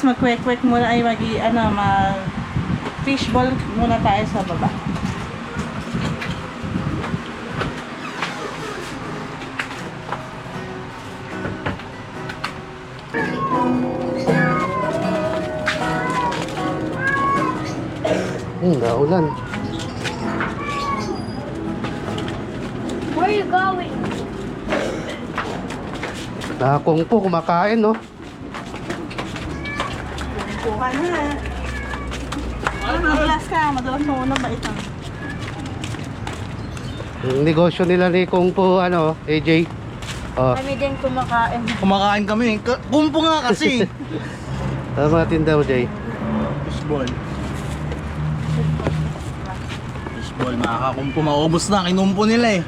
Guys, mag-quick-quick muna ay mag ano, mag fishball muna tayo sa baba. Hmm, naulan. Where are you going? Nakakong po, kumakain, no? Kuha na. Ano, madulas ka. Madulas mo unang baitan. Yung negosyo nila ni Kung po, ano, AJ. Oh, Kami din kumakain. Kumakain kami. Ka- Kumpo nga kasi. tama tinda mo, Jay. Fishball. Fishball, makakakumpo. Maubos na. Kinumpo nila eh.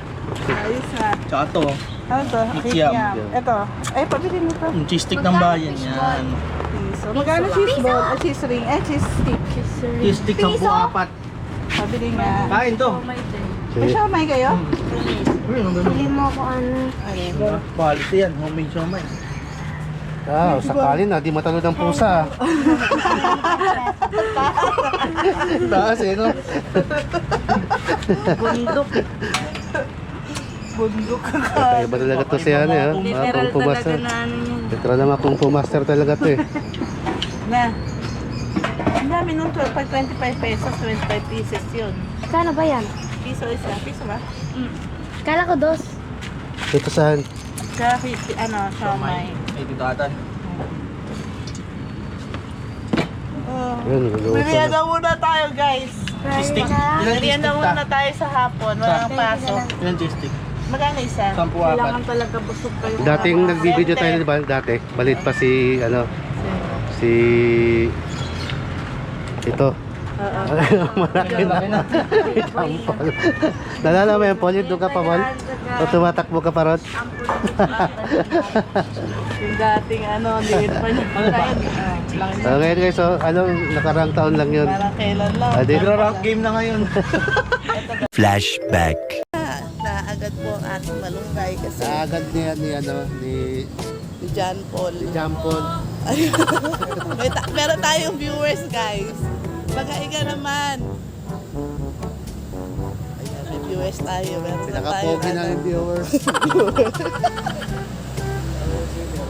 Ayos ha. Tsaka to, Ano to? Kikiam. Ito. Ay, pabili mo to. yung cheese stick ng bayan. Yan. Magkano cheese ball? Ah, cheese ring. Eh, cheese stick. Cheese stick, Piso? 10 apat. Pabili nga. Kain to. May siomay kayo? Ayun, ang ganun. Hindi mo ako ano. Quality yan. Homemade siomay. Ah, sakali na, di matalo ng pusa. Taas eh, no? Bundok. Bundok ka. Kaya ba talaga to si ano, eh? Mga Kung Fu Master. ano yun. Literal na mga Kung Fu Master talaga to eh. Na. Ang dami nung 12, pag 25 pesos, 25 pieces yun. Kano ba yan? Piso isa. Piso ba? Kala ko dos. Ito saan? Sa 50, ano, siomay. Ay, dito atan. Oh. Yun, luluto Merienda na. muna tayo, guys. Stick. Ilan Merienda stick muna ta? tayo sa hapon. Walang paso. Ilan cheese stick? Magkano isa? 10 apat. talaga busog kayo. Dating nagbibideo tayo, di ba? Dati, balit pa si, ano, si... Ito. Malaki na. Jampol. Nalala mo yan, Paul? Yung doon ka pa, Paul? O tumatakbo ka pa ron? Yung dating ano, liit pa niya. Ah, Okay guys, so anong nakarang taon lang yun? Parang kailan lang. Adi, Nagra-rank game na ngayon. Flashback. Naagad po ang ating malunggay kasi agad niya ni ano ni si John Paul. ni Jampol. May ta- meron tayong viewers, guys. Magkaiga naman. Ayan, may viewers tayo. Meron na tayong Pinaka-pogi na yung viewers.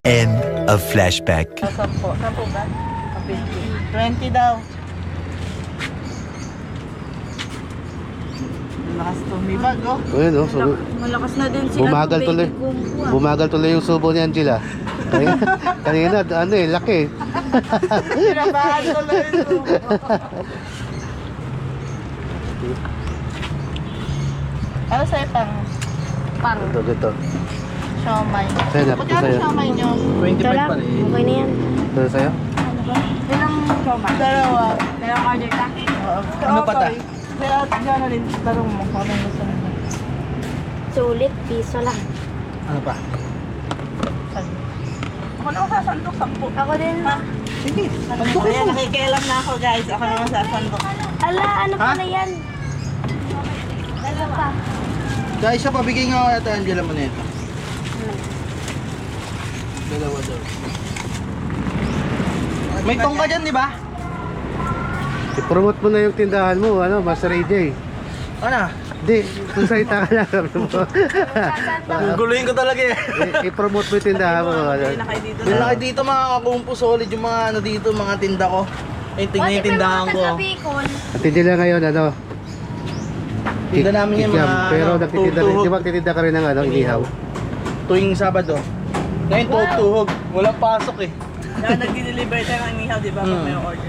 End of flashback. Sampo. Sampo ba? 20 daw. Lakas tumibag, oh. Ayun oh, so, Malakas na din sila. bumagal ng tuloy. Bumagal tuloy yung subo ni Angela. Kanina, kanina ano eh, laki. Pinabahan ko lang ito. Ano sa'yo pang Pang. Ito, ito. siomay? Sa'yo na, ito sa'yo. siomay nyo? 25 Ito lang. pa rin. Okay na yan. Ito sa'yo? Ilang siomay? Dalawa. Dalawang order ka? Oo. Ano pa ta? Kaya dyan na rin, tanong mo kung anong gusto mo. Sulit, piso lang. Ano pa? Saan? Ako naman sasandok, sampu. Ako din. Ha? Sige, sandok. Ayan, nakikialam na ako guys. Ako naman sasandok. Ala, ano Ha? pala yan? Dalawa. Guys, siya pabigay nga kaya tayo Angela mo nito. Dalawa daw. May tong ka dyan, di ba? I-promote mo na yung tindahan mo, ano, Master AJ. Ano? Hindi, kung salita ka lang. sabi mo. Guluhin ko talaga eh. I- I-promote mo yung tindahan mo. Ano. Hindi na kayo dito. Yung laki dito mga kakumpo solid yung mga ano dito, mga tinda ko. Ay, tingnan yung tindahan ko. Bicol. At hindi lang ngayon, ano, Tinda namin yung mga, Pero ano, nagtitinda rin, di ba nagtitinda ka rin ng ano, inihaw? Tuwing Sabado. Ngayon tuhog-tuhog. Walang pasok eh. Kaya nag-deliver tayo ng inihaw, di ba? Pag Mm. may order.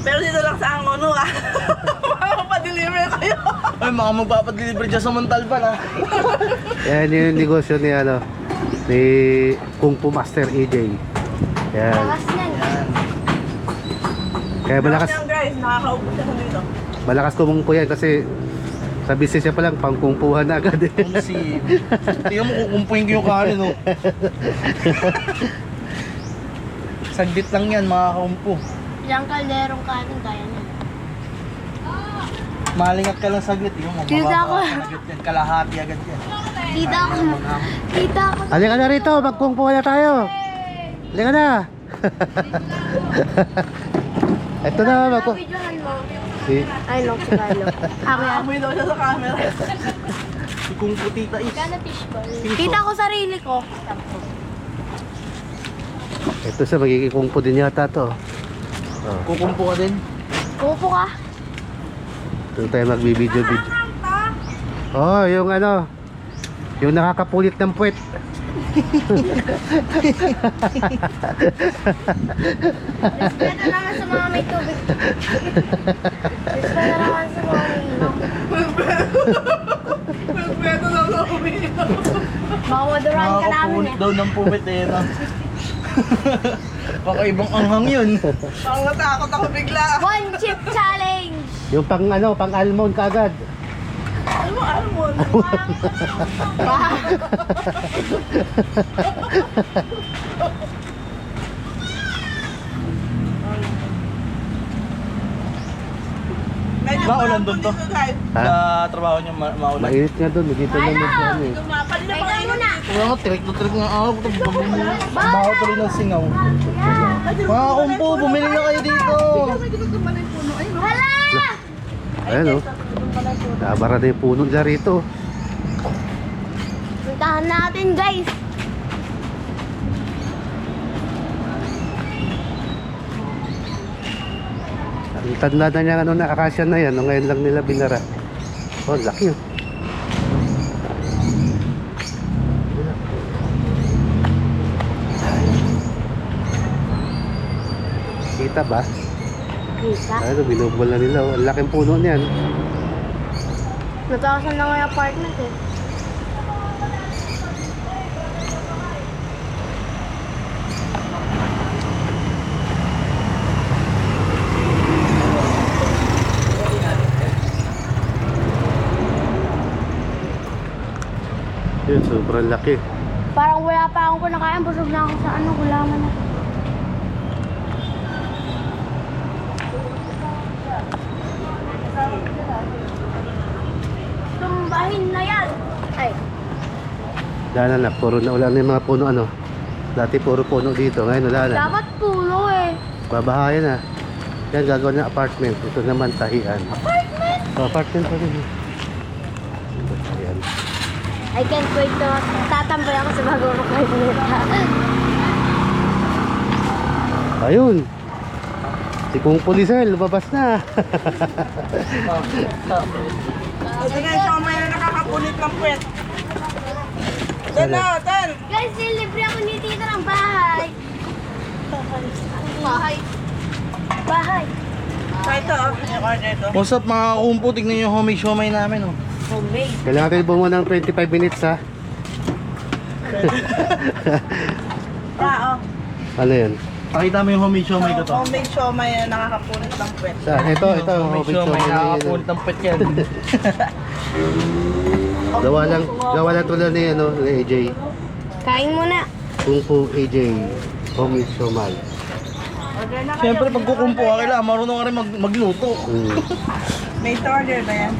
Pero dito lang sa Angono ah. Makakapa-deliver kayo. Ay, mga magpapadeliver dyan sa Montalban ah. Yan yung negosyo ni ano ni Kung Fu Master AJ. Yan. Lakas yan. Yan. Kaya malakas Yan guys, nakakaubos ako dito. malakas kumungpo yan kasi sa business niya pa lang pangkungpuhan na agad eh. Kung si... Tingnan mo, kukumpuin ko yung kanin oh. Saglit lang yan, mga kaumpo. Ilang kalderong kanin kaya na. Malingat ka lang saglit. Yung mga Kita ko. Agad yan, kalahati agad yan. Kita ko. Kita ko. Halika na rito, magkungpuhan na tayo. Halika na. Ito na, mo. Si, Ay, no, si Carlo. Ako yan. Amoy daw siya sa camera. Si Kung Putita is. Gana fishball. Kita ko sarili ko. ito sa magiging kungpo din yata to. Oh, Kukumpo ka din. Kupo ka. Doon tayo magbibideo video. Oh, yung ano, yung nakakapulit ng puwet. Respeto naman sa mga may tubig. Respeto naman sa mga may inom. Pwede daw na umiinom. Baka maduran ka namin Nakakapulit eh. daw ng puwet eh. Baka ibang anghang yun. Parang natakot ako bigla. One chip challenge! Yung pang ano, pang almond kagad. Ano mo, mo? Medyo Maulan doon to. dito, guys. Ha? Sa trabaho niyo ma maulan. Mainit nga doon, dito lang medyo ano eh. Na Kaya mga muna! Wala nga, tirik na tirik nga ako. Baho tuloy ng singaw. Mga kumpo, bumili na kayo dito. Hala! Ayan oh. Nabara na yung puno nila rito. Puntahan natin guys! Tanda na niya ano na akasya na yan. no, Ngayon lang nila binara. Oh, laki oh. Kita ba? Kita. Ano, binubol na nila. Oh. Ang laking puno niyan. Natakasan na nga yung apartment eh. Yun, sobrang laki. Parang wala pa akong kinakain. Busog na ako sa ano, gulaman na. Tumbahin na yan! Ay, Wala na, puro na wala na yung mga puno ano. Dati puro puno dito, ngayon wala na. dapat pulo eh. Babahayan na. Yan gagawin ng apartment. Ito naman tahian. Apartment! So, apartment pa rin. Ito. I can't wait to tatambay ako sa bagong apartment. Ayun. Si Kung Pulisel, lumabas na. Ito na yung siomay na nakakapunit ng puwet. Tan na, tan! Guys, nilibre ako ni Tita ng bahay. Bahay. Bahay. So ito, ito. What's up mga kumpo, tignan niyo yung homemade siomay namin. Oh. Homemade. Kailangan natin bumuha ng 25 minutes ha. Ah, oh. Ano yun? Pakita mo yung homemade siomay ko to. Homemade siomay na nakakapunit ng puwet. Saan? Ito, ito. Homemade Homemade siomay, na nakakapunit ng pet yan. Gawa lang, gawa lang tulad ni, ano, ni AJ. Kain muna. Kung Fu AJ. Homemade siomay. Siyempre pag kukumpo ka kailangan marunong ka rin mag magluto. Mm. To order ba yan?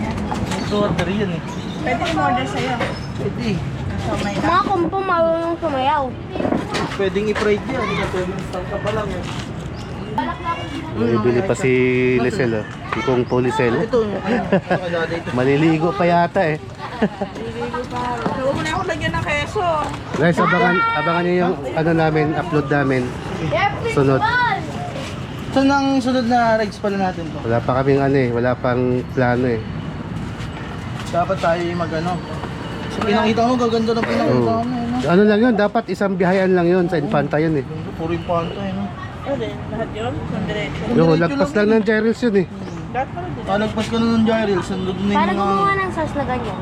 Yan? Ito order yan eh. Pwede yung order sa'yo. Pwede. Na. Mga kumpo marunong sumayaw. Pwedeng i-fried yan. Hindi ka pa lang eh. Bibili pa si Lisel, oh. Si Kung Fu Lisel. Ito. Ito daddy ito. Maliligo pa yata eh. Huwag mo na ako lagyan ng keso. Guys, abangan, abangan niyo yung ano namin, upload namin. Sunod. Saan ang sunod na rides pala natin to? Wala pa kaming ano eh, wala pang plano eh. Dapat tayo yung mag ano. So, pinakita mo, gaganda ng pinakita mo. eh, No? Ano lang yun, dapat isang bihayan lang yun sa Infanta yun eh. Ganda, Puro yung panto eh. No? Ano lahat yun? Yung diretso. Yo, lagpas lang ng Jerry's yun eh. Lahat pala din. Ah, nagpas ka na ng gyral. Sandod na Paano yung gumawa mga... ng sauce na ganyan?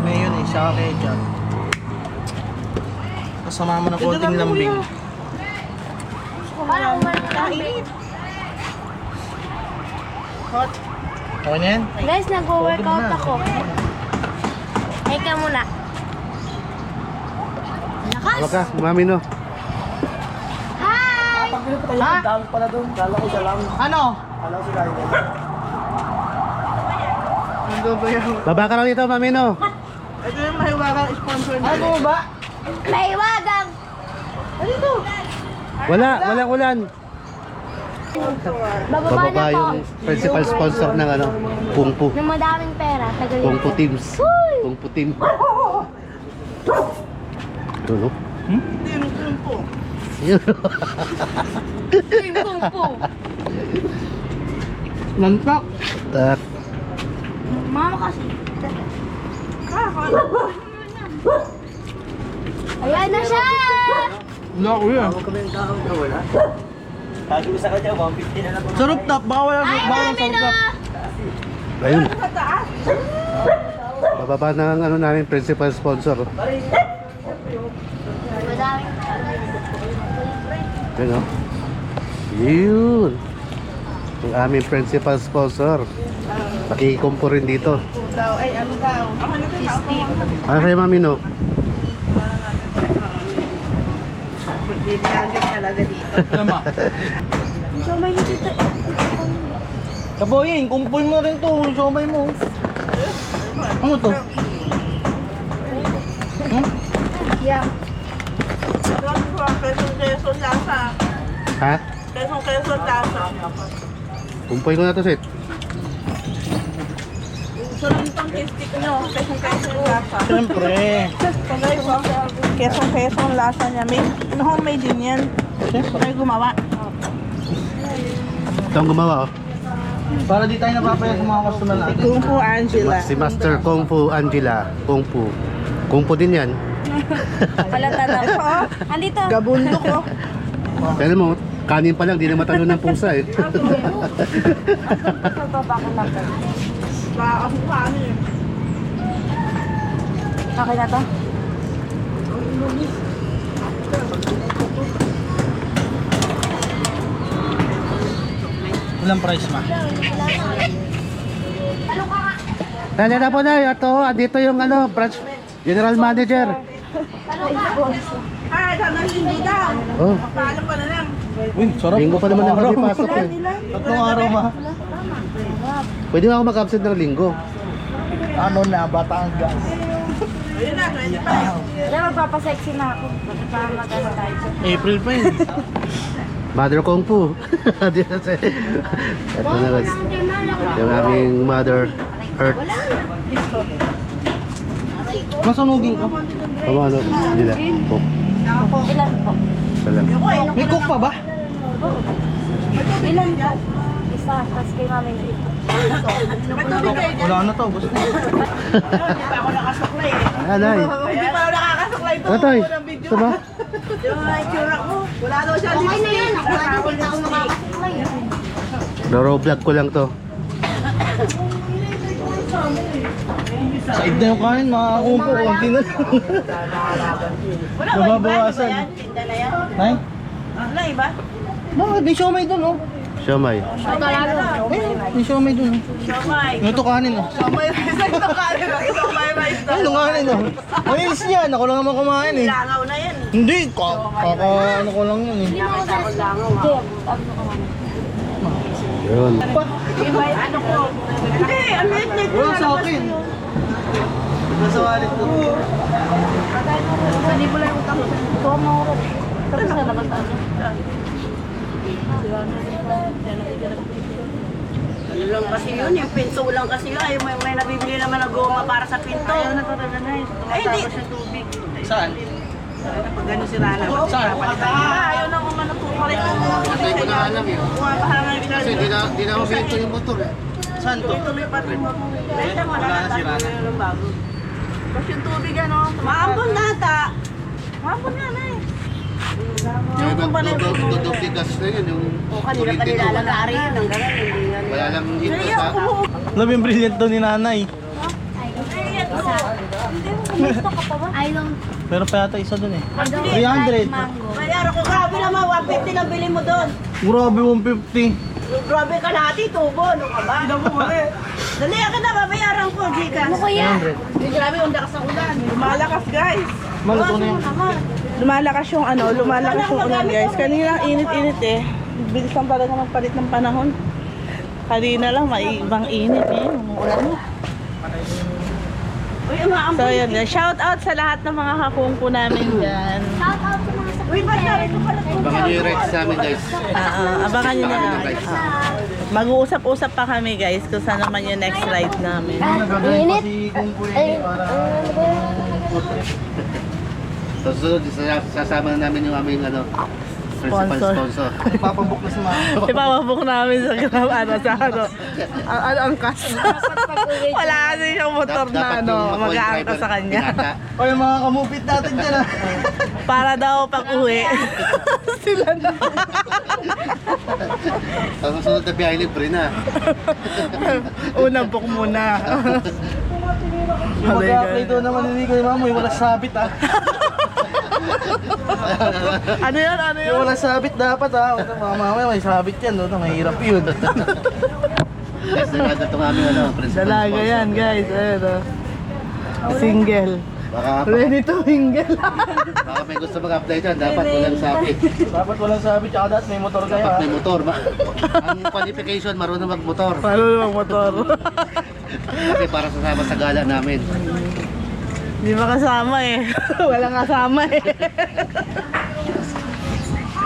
May yun eh, saka ketchup. Kasama mo ng konting lambing. Paano gumawa ng lambing? Hot. Okay na yan? Guys, nagwo-workout ako. Hey ka muna. Lakas! Huwag ka, mami no. Hi! Ano? Baba ka lang dito, mami no. Ito yung mahiwagang sponsor na. Ano ba? May wagang! Ano ito? Wala, walang ulan. Bababa Bababa na po. yung principal sponsor ng ano, Kung Fu. Ng madaming pera. Tagal Kung Fu po. Teams. Kung Fu Team. Ito, no? Team Kung Fu. Team Kung Fu. Lantak. Tak. Mama kasi. Ayan na siya! Wala ko yan. Sa rooftop, baka wala Ay, baka sa mami na! rooftop. Ayun. Bababa na ang ano namin principal sponsor. Madaming Yun, no? Yun. Yung aming principal sponsor. Pakikumpo rin dito. Daw, ay ano daw? Na sa Ano sa'yo, mami, no? Bibiyagin talaga dito. Alam mo. So, may dito. Kaboyin, kumpuin mo rin to. Somay mo. Ano to? Hmm? Yeah. Kesong kesong lasa. Ha? Kesong kesong lasa. Kumpoy ko na to, Seth. Sarap itong kistik nyo. Kesong kesong lasa. Siyempre. Tagay po. Kesong kesong lasa niya. May homemade din yan. May gumawa. Ito ang gumawa, oh. Para di tayo napapayag sa mga customer natin. Kung po Angela. Si Master Kung Fu Angela. Kung Fu. Kung Fu din yan. Palata na po. Andito. Gabundok ko. Kaya mo, kanin pa lang, di na matalo ng pusa eh. Baka ako paano eh. Okay na to? Walang price ma. Kaya na po na, ito, andito yung ano, branch general manager. Ay, hanggang hindi daw. Oh, Paano pa na lang? Uy, sarap. linggo pa naman ang pasok eh. Tatlong araw ma. Pwede nga ako mag-absent ng linggo. Ano na, Batangas. Ayun na, 25. Kaya magpapasexy na ako. Para magano tayo. April pa yun. Mother Kung Fu. Na Ito na guys. Yung aming mother Earth. Masunugin ko. Tama ano, nila. Cook. Ilan po? Salam. May cook pa ba? Ilan po? Isa. Tapos kay mami na ito. Wala na to, gusto. Hindi pa ako nakasuklay eh. Anay. Hindi pa ako nakakasuklay. Unang video. Ito ba? Yung itsura ko. Wala daw siya Okay na yan. Ako na dito ako makakasaklay. Naro vlog ko lang to. Said na yung kanin, mga kumpo. Kunti na lang. Wala, Nababawasan. iba. Tinda na yan. Nay? Wala, iba. Bakit? May siomay dun, oh. Siomay. May siomay dun. oh. Siomay. Ito kanin, oh. Siomay rice. Ito kanin. Siomay rice. Ano kanin, oh. Ayos yan. Ako lang naman kumain, eh. Langaw na yan. Hindi, ka kaka ano ko lang yun, eh. Hindi mo ko sa Sige, sabi ko mami. Yun. May ano ko. Hindi, ang liit-liit Wala sa akin. Nasa wallet ko. Hindi mo lang utang. Ito ang mga oras. Tapos na labas tayo. Ano lang kasi yun, yung pinto lang kasi yun. Ay, may, may nabibili naman na goma para sa pinto. Ayaw na talaga na eh. Ay, hindi. Saan? Pag gano'n si Rana. Saan? Ayaw na po pala ito. Hindi ko na alam yun. Kasi di na, di na uminto yung motor eh. Saan to? Tuloy pa rin mo. Benta mo na Wala na si Rana. Tapos yung tubig ano. Maambon na ata. Maambon nga na eh. Yung dudog gas na yun. Yung O kanina pa nilalagari yun. Ang gano'n, hindi yan. Kaya lang ito sa... Love yung brilliant to ni nanay. Ka? I don't. Pero pa yata isa dun eh. I don't 300. like mango. Bayaran ko, grabe naman, 150 lang bili mo doon. Grabe 150. Grabe ka natin, tubo. Ano ka ba? Dali, akin na, babayaran ko, Gika. Ano kaya? Hindi, grabe, undak sa ulan. Lumalakas guys. Maluto na yun. Lumalakas yung ano, lumalakas yung ulan guys. Kanina init-init eh. Bilis lang talaga magpalit ng panahon. Kanina lang, may ibang init eh. Umuulan na. Uy, umaambon. So yun, shout out sa lahat ng mga kakungko namin dyan. Shout out sa mga Uy, ba't sabi ko pala Abangan nyo yung rides namin guys. Ah, ah, abangan nyo na lang. Ah. Mag-uusap-usap pa kami guys kung saan naman yung next ride namin. Nagagawin pa si Kung Sa susunod, sasa- sasama na namin yung aming ano, principal Sponsor. sponsor. Na si Mama. Ipapabok namin sa grab, ano, sa ano, ang, ang angkas. Wala kasi siyang motor na, ano, yung mag-aangkas driver, sa kanya. pinata. O yung mga kamupit natin dyan ah. Para daw pag uwi. Sila na. Ang susunod na biyahe libre na. Unang book muna. Yung mag-apply doon naman ni Nico yung Mama, yung wala sabit ah. ano yun, ano? Yung wala sabit dapat ah. Ito, mga mama, may sabit yan. No? Mahirap yun. Guys, naganda itong aming ano, principal Dalaga yan guys. Ayun, oh. Single. Baka, Ready to mingle. baka may gusto mag-apply dyan, dapat walang sabit. dapat walang sabit, tsaka dapat may motor kayo Dapat may motor. Ma- ang qualification, marunong magmotor. Paano motor? Kasi para sasama sa gala namin. Hindi makasama eh. Walang kasama eh.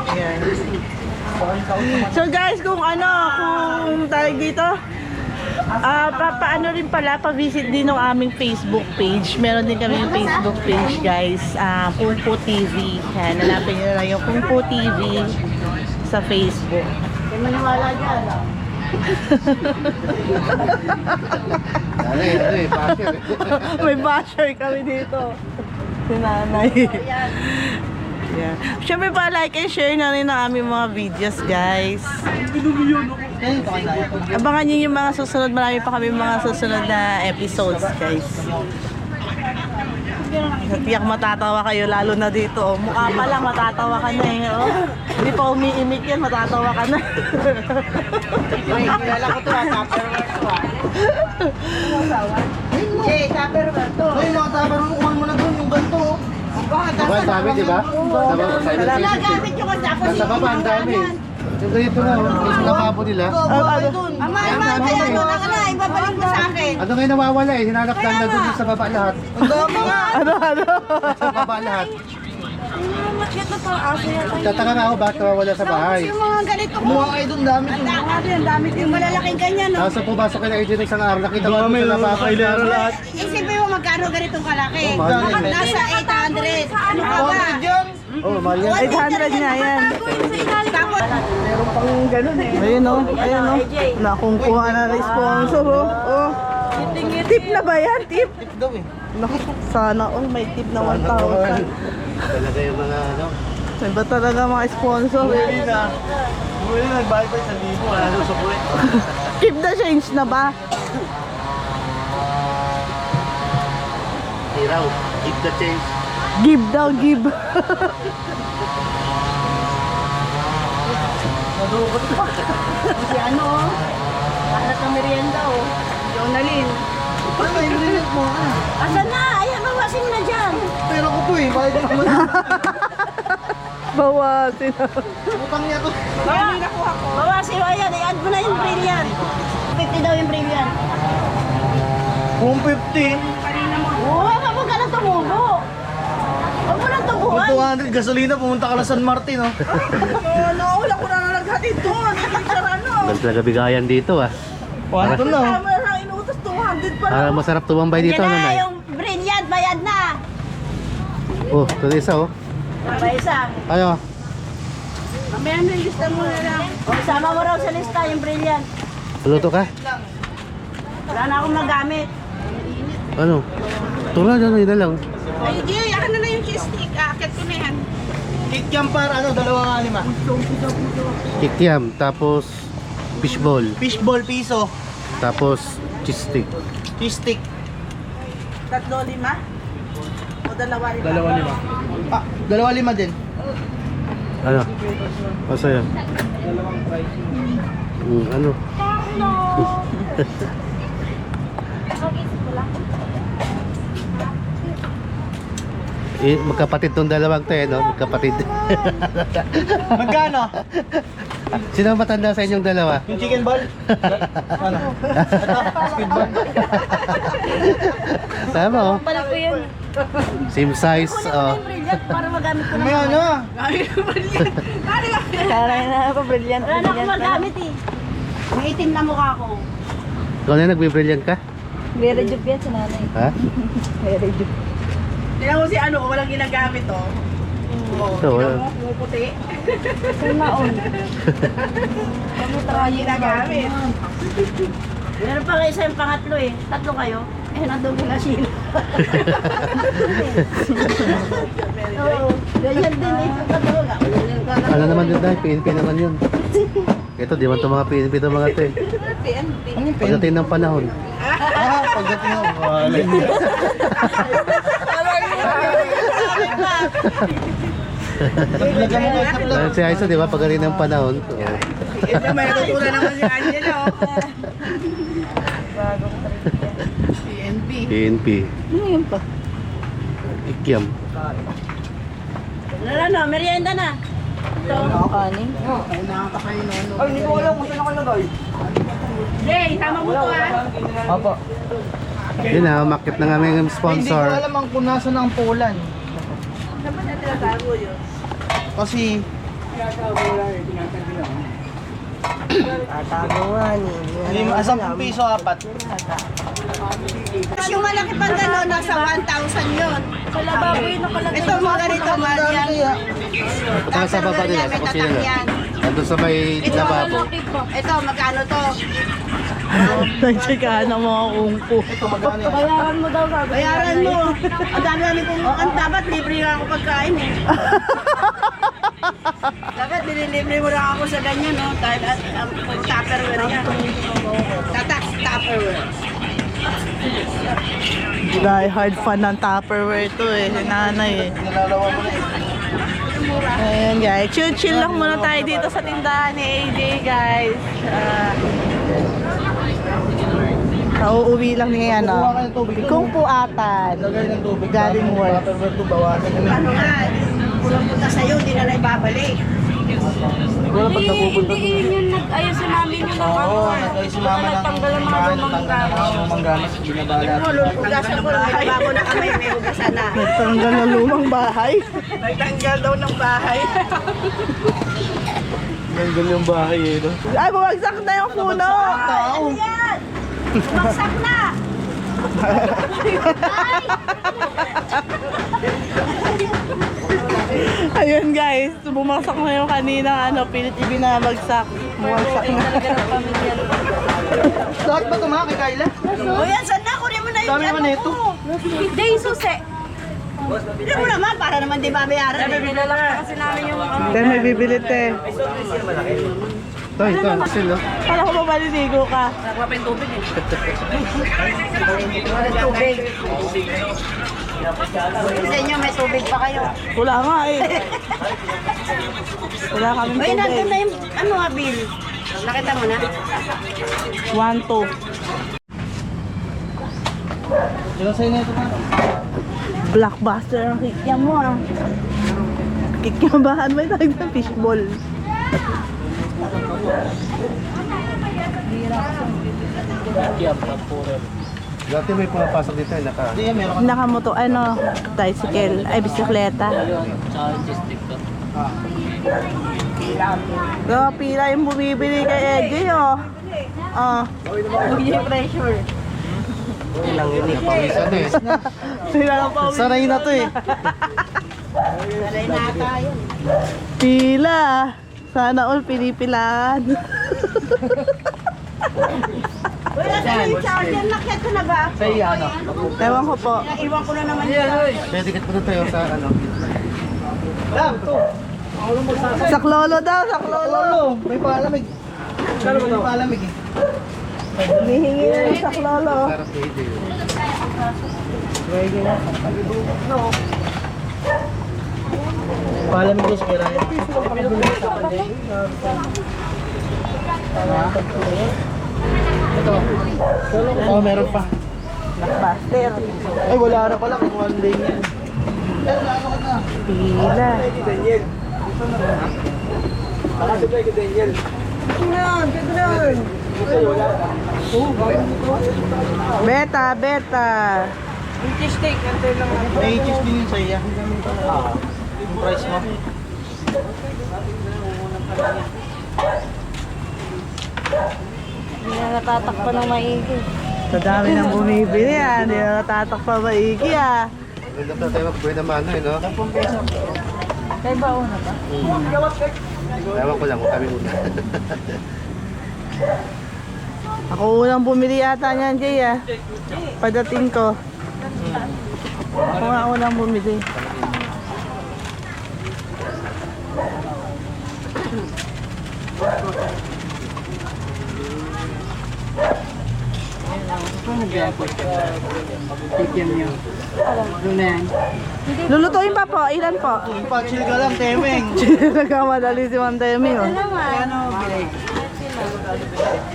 Ayan. So guys, kung ano, kung tayo dito, ah pa, paano rin pala, pa-visit din ng aming Facebook page. Meron din kami yung Facebook page guys, ah Kung Po TV. Yan, hanapin nyo na lang yung Kung Po TV sa Facebook. Hindi maniwala dyan. Ano eh, ano eh, passion eh. May basher kami dito. Si nanay. Yeah. Siyempre pa like and share na rin ang aming mga videos guys. Abangan nyo yung mga susunod. Marami pa kami mga susunod na episodes guys. Tiyak matatawa kayo lalo na dito. Oh. Mukha pa lang matatawa ka na eh. Oh. Hindi pa umiimik yan, matatawa ka na. Uy, kilala ko to Tupperware to ah. Jay, Tupperware to. Uy, mga tabar Diba, ang dami, di ba? Sa baba, silent Wala CCTV. gamit yung tapos Nasa baba, ang dami. Yung ganito na, oh, yung lababo nila. Ama, ama, kaya ano na ka na, ibabalik mo sa akin. Ano ngayon nawawala eh, hinanap lang na doon sa baba lahat. Ang dami. Ano, ano? Sa baba lahat. Makyat na pang aso yan. Tataka nga ako bakit nawawala sa bahay. Yung mga ganito ko. Kumuha kayo doon, dami doon. Ang dami yung malalaking ganyan, no? Tapos pumasok ka na agent ng isang araw, nakita ko doon sa lababo. lahat. Isipin mo magkano ganitong kalaki. Oh, mahal yan. Nasa 800. Ano ka ba? Oh, mahal yan. 800 nga yan. Tapos, Ayun o, ayun o. Nakungkuha na ng sponsor o. Oh. Tip na ba yan? Tip? Tip daw eh. Naku, sana all may tip na 1,000. Talaga yung mga ano. May ba talaga mga sponsor? Pwede na. Pwede na, nagbayad pa isang libo. Sa puwet. Keep the change na ba? Hiraw, keep the change. Give daw, give. si ano, oh. Para sa merienda, oh. Jonalyn. Ano ba yung limit mo? ah? Asan na? Ayan, bawasin mo na dyan. Pero ko to eh, bayad na naman. Bawasin na. Utang niya to. Bawasin mo, ayan. I-add mo na yung brilliant. 50 daw yung brilliant. Kung 50, Oo, huwag ka na tumubo. Huwag mo nang kung tubuhan. 200 gasolina, pumunta ka na San Martin oh. no, wala ko na naghatid doon. ano. Ganun talaga bigayan dito ah. Paano to na oh? Tama na, inutos 200 pa Para masarap tumambay dito, Yan ano na, na yung brilliant, bayad na. Oh, ito na isa oh. Pa isa. Ayo. Mamaya na, lista mo na lang. O, isama mo raw sa lista yung brilliant. Luto ka? Wala na akong magamit. Ano? Tula, ano yun na lang. Ay, di, akin na yung cheese stick. Yan. Kikyam para ano, dalawa nga lima. Kikiam, tapos fishball, Fishball piso, tapos cheese stick. cheese stick, Tatlo, lima? O dalawa lima? dalawa lima. Ah, dalawa lima din. Ano? Masaya. Mm, ano? eh, magkapatid tong dalawang to eh, no? Magkapatid. Magkano? Sino ang matanda sa inyong dalawa? Yung chicken ball? ano? Ito, squid ball. Tama oh. Pala po yun. Same size. Oh. Brilliant para magamit ko May ano? Taray na pa brilliant. Wala na akong magamit eh. May itim na mukha ko. Ikaw na nagbe-brilliant ka? Very job yan sa nanay. Ha? Very job. Tingnan mo si ano, walang ginagamit oh. Oo, Ito, wala. tingnan mo, pumuputi. Sa maon. Walang ginagamit. Meron pa kayo isa yung pangatlo eh. Tatlo kayo. Eh, nandun ko na sila. Oo, ganyan din eh. Tatlo ka. Ano naman yun dahil? PNP naman yun. Ito, di man ito mga PNP ito mga eh. Ano yung pen? Pagdating ng panahon. Ah, pagdating ng wala. Lagyan mo kayo sa plug. Dahil si Aiso, di ba? Pagdating ng panahon. Ito, may natutunan naman si Angelo. PNP. PNP. Ano yun pa? Ikyam. Ano na? Merienda na. Kanin? Ay, hindi ko alam kung saan nakalagay. Jay, tama mo to ah. Opo. Yun na, umakit na kami ng Hindi ko sponsor. alam ang kung nasa ang pulan. Dapat na tinatago yun. Kasi... Hindi mo, asam piso apat. Yung malaki pang gano'n, nasa 1,000 yun. Sa lababo yun nakalagay. Ito mga ganito, mahal yan. Saka sa baba nila, sa May kusina. Nandun sa may Ito, lababo. Ito, magkano to? Nagtsikahan ng mga kungko. Ito magkano yan? Bayaran mo daw sabi. Bayaran mo. Ang dami namin kung ang dapat libre nga ako pagkain eh. dapat nililibre mo lang ako sa ganyan no. Dahil at ang um, tupperware yan. Tatak tupperware. Die hard fan ng Tupperware to eh. Si nanay eh. Nilalawa mo na eh. Ayan guys, chill-chill lang muna tayo dito sa tindahan ni AJ guys. Uh, uuwi lang ni ano. Kung puatan. Lagay ng tubig. Galing work. Ano nga, kulang punta sa'yo, hindi na na ibabalik. Wala pag napupunta Hindi yun nag-ayos si mami nyo ng Oo, ano. nagay si mama ng Nagtanggal ang mga lumang nagtanggal ng mga manggamas, binabala. Ano, hugasan ko, may bago na kami, may hugasan na. Nagtanggal ng lumang bahay. Nagtanggal daw ng bahay. Nanggal yung bahay eh, no? Ay, bumagsak na yung puno. Tao! Yan! Bumagsak na! Ayun guys, bumagsak na yung kanina ano, pilit ibinabagsak. Bumagsak na. Lahat ba ito mga kay Kyla? O yan, saan na? Kunin mo na yung Dami naman ano nito. ko. Day susi. Hindi mo naman, para naman di babayaran. eh. Nilalak na kasi namin yung ano. Te, may bibili te. Ito, ito. Silo. Kala ko ba maliligo ka? Yung tubig eh. Tubig. Sa inyo, may tubig pa kayo. Wala nga eh. Wala kaming Ay, nandun tubig. na yung, ano nga, Bill? Nakita mo na? One, two. Sino sa'yo na ito na? Blockbuster ang kikya mo ah. Kikyambahan mo yung tawag ng fishball. Dati may pumapasok dito, eh, naka... Nakamoto, ano, tricycle, ay bisikleta. So, pila yung bumibili kay Eddie, oh. Ah, pressure. Pawisan eh. pila lang pa Saray na to eh. Sanay na tayo. Pila. Sana all pinipilaan. Wala sa yung charger, nakyat ko na ba? Sa iyo, ano? Ewan ko po. Iwan ko na naman yun. Kaya dikit po na tayo sa ano. Lab, to. Saklolo daw, saklolo. Lolo, may palamig. May palamig eh. Nihingi na yung saklolo. Para sa AJ. Palamig ko sa kiraya. Oh, meron pa. Blockbuster. Ay, wala na pala kung one day yan. Pila. Beta, beta. May cheese din yun sa iya. Ah. Yung price mo. Hindi na natatakpan ng maigi. Sa dami ng bumibili ah. Hindi na natatakpa maigi ah. Ganda pa tayo magbuhay naman, ano, eh, no? Kaya ba una ba? Ewan ko lang kung kami una. Ako unang bumili yata niyan, Jay ah. Padating ko. Ako nga unang bumili. Lulutuin pa po. Ilan po? Pa-chill ka lang, temeng. Nagkamadali si Ma'am Temi. Oh. Naman.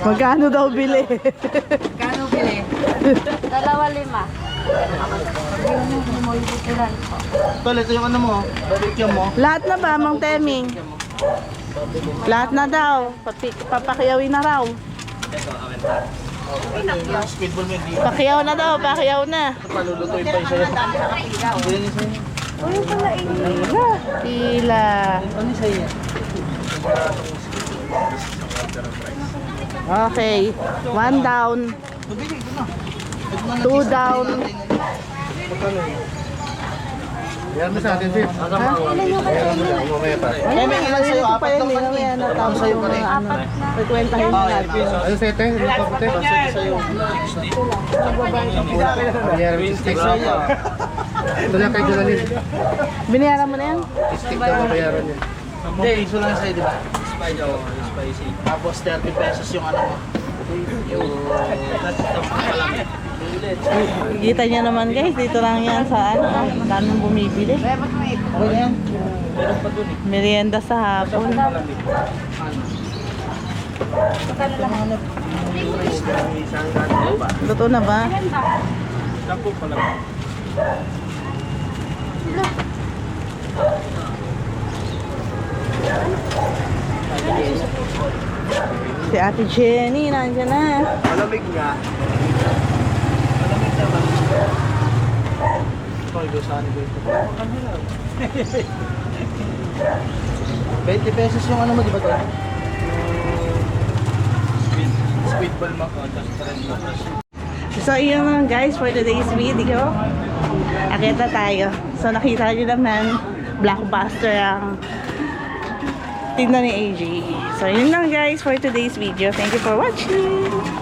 Magkano daw bili? Dalawa lima. Ilan po? Tol, ito yung ano mo. Barbecue mo. Lahat na ba, Mang Teming? Lahat na daw. Papi, papakiyawin na raw. Yung speedball mo hindi. Pakiyaw na daw, pakiyaw na. Palulutuin pa yung sa'yo. Sa'yo. Ano sa'yo? Okay. One down. Two down. Yan mo sa mo lang, umamaya pa. Temeng, ilan sa'yo? pa Apat lang pala na yan. Natapos sa'yo pa rin. mga ano. Pagkwentahin mo natin. Ano sa ito? Ano pa puti? Sa'yo. Ayan, yung stick. Ito lang kay Jonalyn. Binayaran mo na yan? Stick daw mabayaran niya. Hindi, iso lang sa'yo, di ba? Spicy. Spicy. Tapos 30 pesos yung ano mo. Yung... Kita niyo naman guys, dito lang yan sa ano. Daming bumibili. Merienda sa hapon. Luto na ba? Sampo pa lang. Si Ate Jenny, nandiyan na. Malamig nga. Ito, igusahan ko ito. 20 pesos yung ano mo, di ba ito? Sweet, sweet ball mo. Oh, tapos trend mo. So, yun lang guys for today's video. Akita tayo. So, nakita nyo naman, blockbuster ang tinda ni AJ. So, yun lang guys for today's video. Thank you for watching.